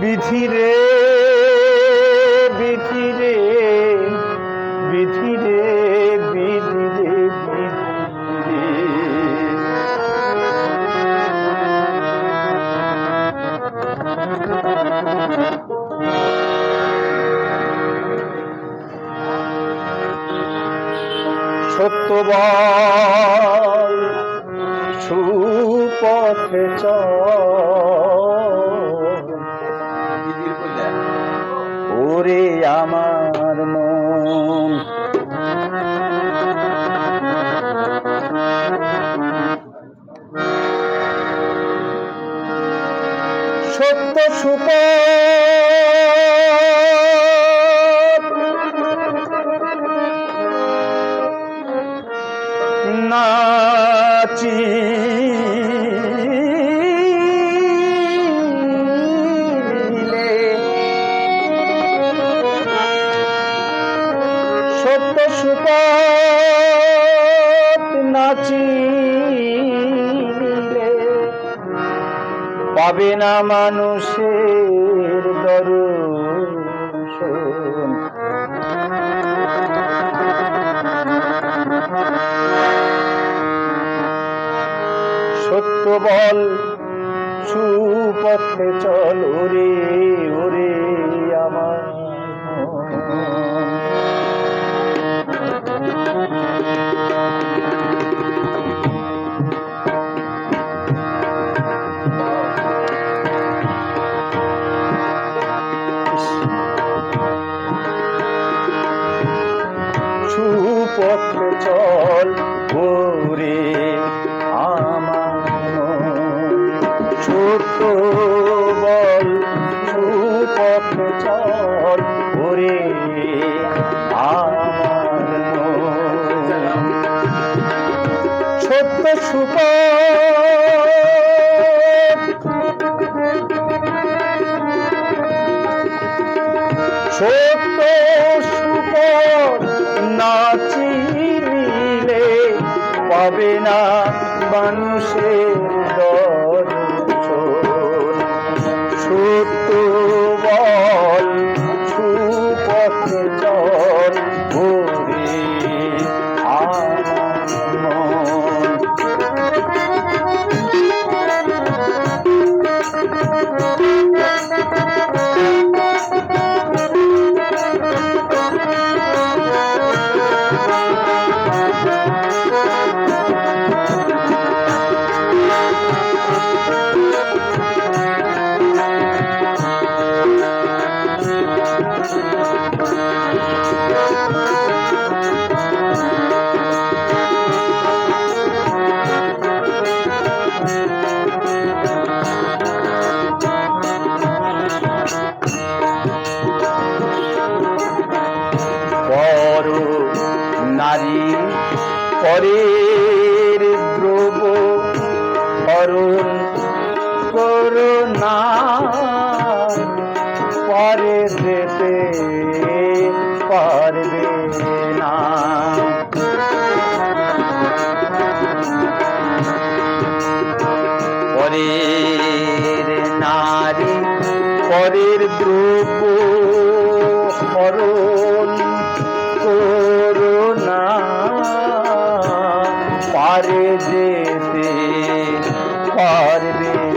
বিধি রে ওরে আমার মন। সত্য সুপথ সত্য সুপথ নাচিলে পাবে না মানুষের দর্শন। সত্য বল ছোট্ট সুপথ ছোট্ট সুপথ নাচিলে পাবে না মানুষের পরের দ্রব করোনা পরে যেতে পারবে না। পরের নারী পরের দ্রব্য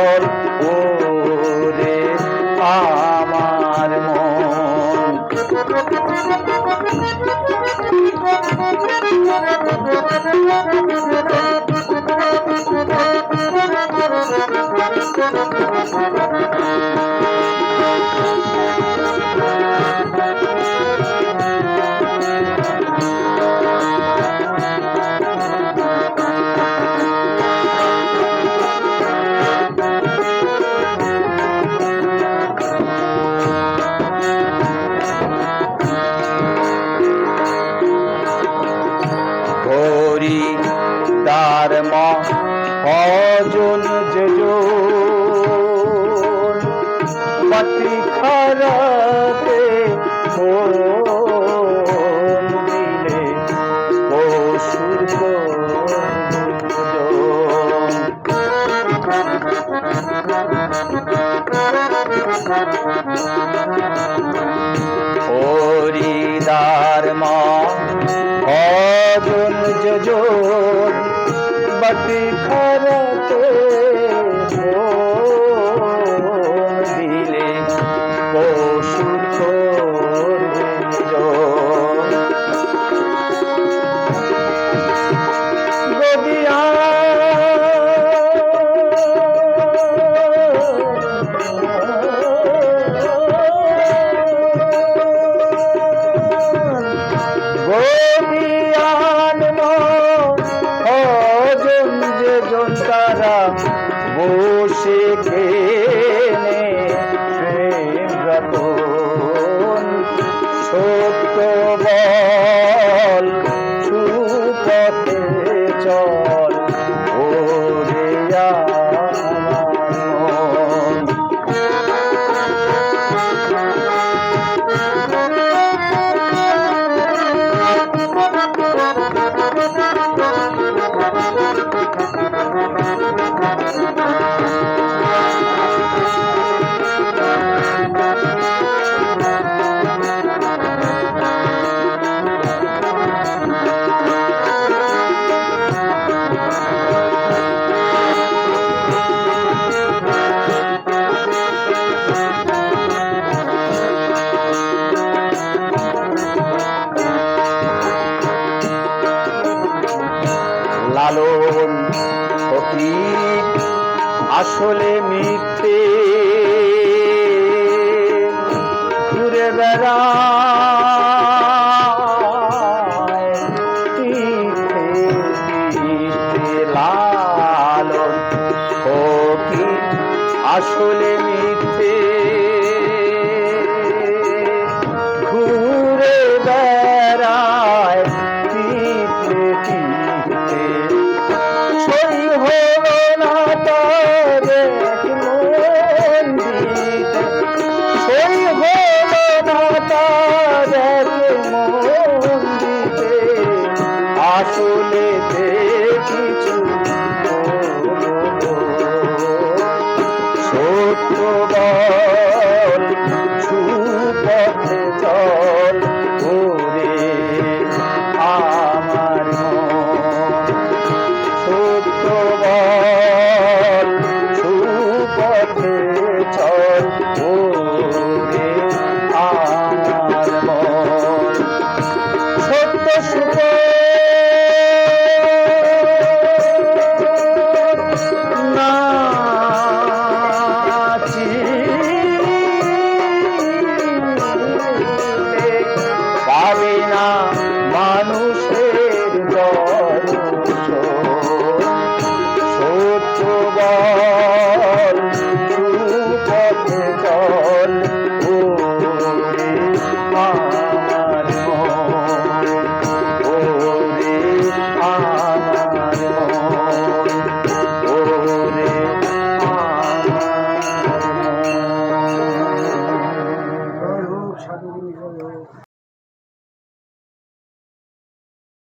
ঘর ওরে আমার মন যজন বাটি খারাতে দিলে। ও লালন প্রতীক আসলে মিথ্যে। ঘুরে বেড়া 我。